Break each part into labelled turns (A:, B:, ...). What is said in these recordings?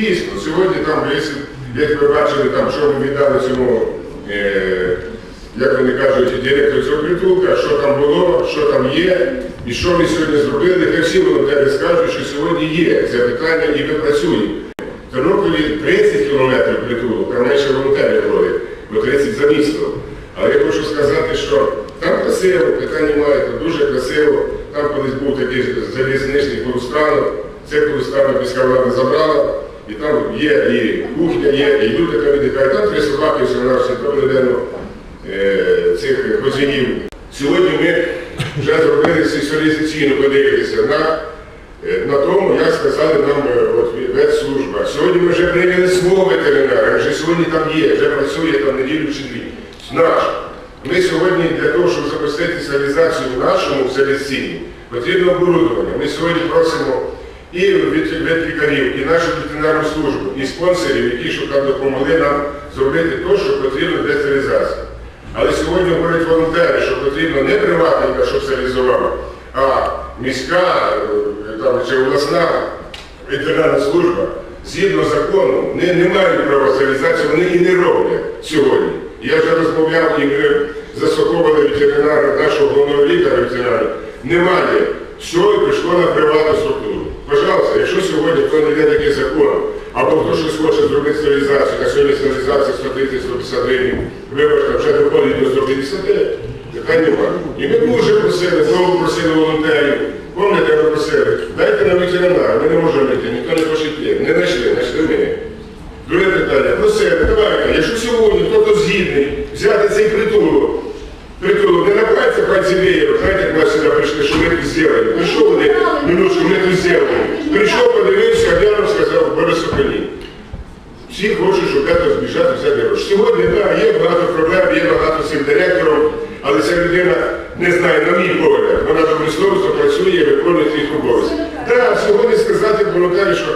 A: дійсно, сьогодні там, якщо- як ви бачили, там, що ми віддали цьому, е, як вони кажуть, директору цього притулка, що там було, що там є, і що ми сьогодні зробили, хай всі волонтери скажуть, що сьогодні є це питання і ми працюємо. В Тернополі 30 кілометрів притулок, там менше волонтерів ходить, бо 30 за місто. Але я хочу сказати, що там красиво, питань немає, там дуже красиво. Там колись був такий залізничний полустанок, це полустанок міська влада забрала, і там є і кухня, є, і люди там віддихають. Там три собаки все проведено е, цих козинів. Сьогодні ми вже зробили сенсоризаційно подивитися на, е, на тому, як сказали нам е, от, ветслужба. Сьогодні ми вже прийняли свого ветеринара, вже сьогодні там є, вже працює там неділю чи дві. Наш. Ми сьогодні для того, щоб запустити реалізацію в нашому селекційні, потрібно оборудовання. Ми сьогодні просимо і від ветлікарів, і нашу ветеринарну службу, і спонсорів, які щоб допомогли нам зробити те, що потрібно для стерилізації. Але сьогодні говорять волонтери, що потрібно не приватника, щоб стерилізував, а міська е, там, чи обласна ветеринарна служба згідно закону не, не мають права стерилізації, вони і не роблять сьогодні. Я вже розмовляв і ми заслуховували ветеринара, нашого головного лікаря ветеринара. Немає. Все пішло на приватну структуру. Пожалуйста, якщо сьогодні хто не йде такий закон, або хто щось хоче зробити стерилізацію, на сьогодні стерилізація 130-150 гривень, вибачте, вже доходить до 150, нехай немає. І ми дуже просили, знову просили волонтерів. Пам'ятаєте, ми просили, дайте нам ветеринара, ми не можемо йти, ніхто не хоче йти. Не знайшли, знайшли ми. Друге питання. Просили, давайте, якщо сьогодні хтось згідний взяти цей притулок, притулок, не набирається пальці веєру, знаєте, як ми сюди прийшли, що ми тут зробили. Прийшов вони, минутку, ми тут зробили. Прийшов, подивився, а я сказав, Борис Соколін. Всі хочуть, щоб це збіжати. Сьогодні, так, є багато проблем, є багато цих директорів, але ця людина не знає, на мій погляд, вона добросовісно працює, виконує свій обов'язки. Так, сьогодні сказати волонтері, що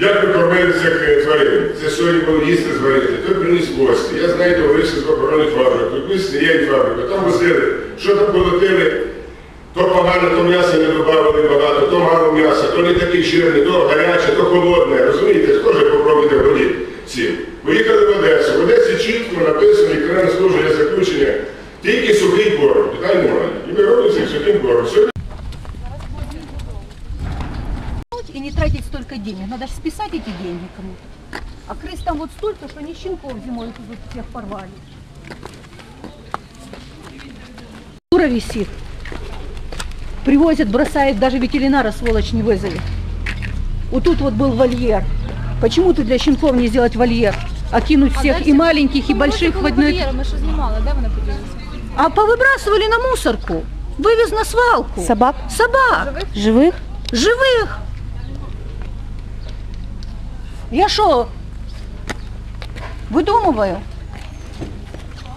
A: як ви кормили цих е, тварин? Це сьогодні було їсти зварити, той приніс гості. Я знаю, товариство з оборони фабрику, якусь є фабрику, там возили, що там колотили, то погано, то м'яса не додавали багато, то мало м'яса, то не такий жирний, то гаряче, то холодне. Розумієте, схоже
B: и не тратить столько денег. Надо же списать эти деньги кому-то. А крыс там вот столько, что они щенков зимой тут всех порвали. Дура висит. Привозят, бросает, даже ветеринара сволочь не вызовет. Вот тут вот был вольер. Почему тут для щенков не сделать вольер? А кинуть всех и маленьких, и больших в одной...
C: Ми що знімали, де вони поділися?
B: А повыбрасывали на мусорку. Вывез на свалку.
D: Собак?
B: Собак.
D: Живих?
B: Живых. Я что, выдумываю?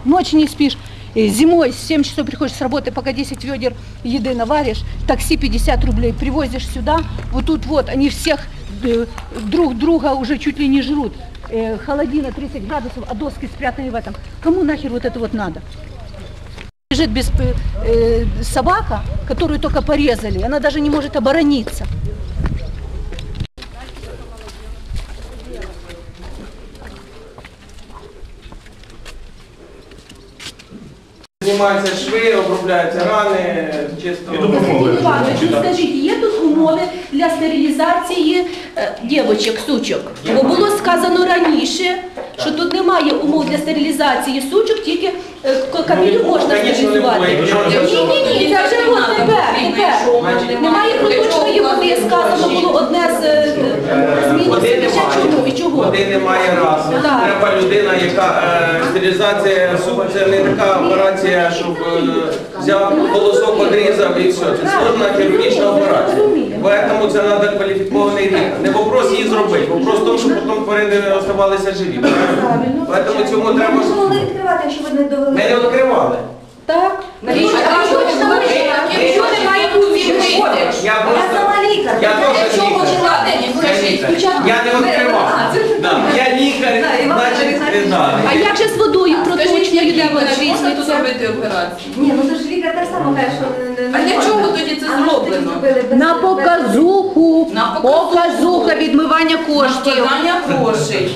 B: Ночь не спишь. Зимой с 7 часов приходишь с работы, пока 10 ведер еды наваришь, такси 50 рублей, привозишь сюда, вот тут вот, они всех э, друг друга уже чуть ли не жрут. Э, холодина 30 градусов, а доски спрятаны в этом. Кому нахер вот это вот надо? Лежит без п- э, собака, которую только порезали, она даже не может оборониться.
E: Знімаються шви, обробляються рани, чисто.
F: Іванович, ну скажіть, є тут умови для стерилізації е, дівочок, сучок? Бо було сказано раніше, що тут немає умов для стерилізації сучок, тільки е, к- кабелю можна стерилізувати. Ні, ні, ні, це вже от тепер, тепер. Немає проточної води, сказано було одне з е, змін.
E: Води
F: Ще
E: немає.
F: чому і чого?
E: Води немає раз.
F: Так.
E: Треба людина, яка е, стерилізація суп, це не така операція, щоб е, взяв волосок, одрізав і все. Це складна хірургічна операція. Тому це треба кваліфікований лікар. Не вопрос її зробити, вопрос в тому, щоб потім тварини оставалися живі. Тому цьому треба.
G: Ми могли відкривати, якщо ви не довели.
E: Ми не відкривали.
F: Так.
G: Навіщо? А що ж там
C: Якщо немає відкрити?
E: Я
G: Я
E: просто
G: сама лікар.
E: я теж
C: Чого
E: лікар.
C: почала?
E: Я. Я не відкривав. Да.
F: А як же з водою проточною, де вона
C: Можна тут робити операцію?
G: Ні, ну то ж лікар так само каже, що не-
C: А для чого тоді це зроблено?
B: На показуху,
C: На показуху.
B: показуха, відмивання коштів.
C: Складання грошей.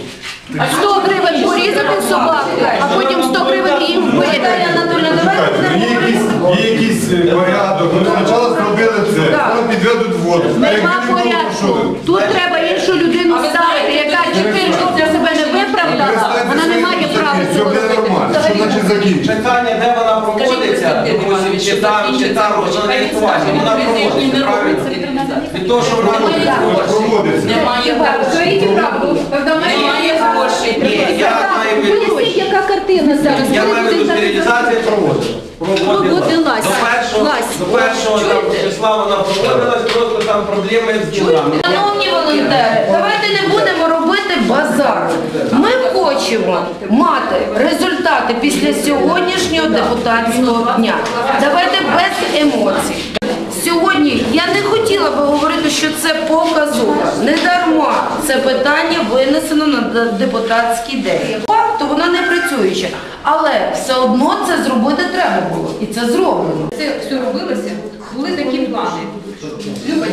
B: 100 гривень порізати собаку, а потім 100 гривень їм вбити.
D: Чекайте, є якийсь, є якийсь е, порядок. Ми спочатку зробили це, потім підведуть воду. А як
B: Нема
D: не було, то що
B: порядку.
D: ви?
B: Тут треба іншу людину
C: А ви
B: ставити,
C: знаєте,
B: яка
C: що
B: чотири роки себе не вона не має права
D: Все
B: цього
D: буде
B: робити.
D: нормально. Що значить закінчити?
E: Питання, де вона проводиться, чи там, чи там, можна лікувати, вона проводиться, правильно? Від того, що вона
D: Проводиться.
C: Немає грошей. Немає грошей.
E: Ні, я маю
F: Поясніть, яка картина зараз.
E: я маю стерилізація проводила.
F: Проводилась.
E: До першого, числа вона проводилась, просто там проблеми з ділами.
H: Шановні волонтери, давайте не будемо робити базар. Хочемо мати результати після сьогоднішнього депутатського дня. Давайте без емоцій. Сьогодні я не хотіла би говорити, що це показуха. Не дарма це питання винесено на депутатський день. Факту вона не працююча, але все одно це зробити треба було, і це зроблено.
I: Це все робилося, були такі плани. Люба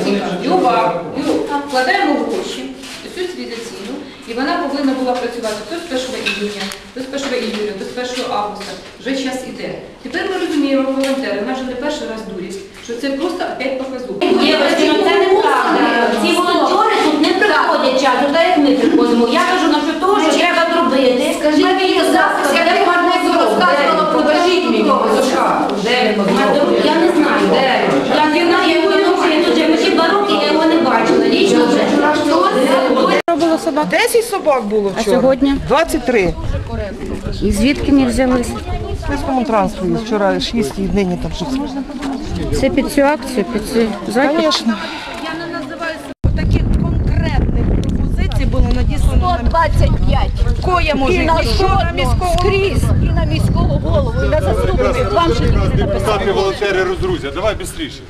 I: Люба, Люба, вкладаємо гроші, цю цивілізаційну, і вона повинна була працювати то з 1 іюня, то з 1 іюля, то з 1 августа. Вже час іде. Тепер ми розуміємо, волонтери, вона вже не перший раз дурість, що це просто опять показуха.
G: Ні, ну це неправда. Ці волонтери тут не приходять часу, так як ми приходимо. Я кажу насчет того, що треба зробити. Скажіть мені, запис, я не гарненько розказувала, покажіть мені.
H: Де він?
G: Я не знаю. Я не знаю, я його не бачила. Я тут вже почти два роки, я його не бачила. Лічно вже. Хтось
J: 10 собак було вчора.
B: А сьогодні?
J: 23.
B: І звідки не взялись?
J: В міському транспорті вчора 6 і нині там 6.
B: Це під цю акцію, під цю захід?
J: Звісно. Я не називаю таких конкретних пропозицій було надіслано
B: 125.
J: Коя
B: І
J: може
B: на
J: і
B: жодного
J: міського
B: скрізь, і на міського голову, і на заступників. Вам ще не написав.
D: Депутати волонтери роздрузя, давай швидше.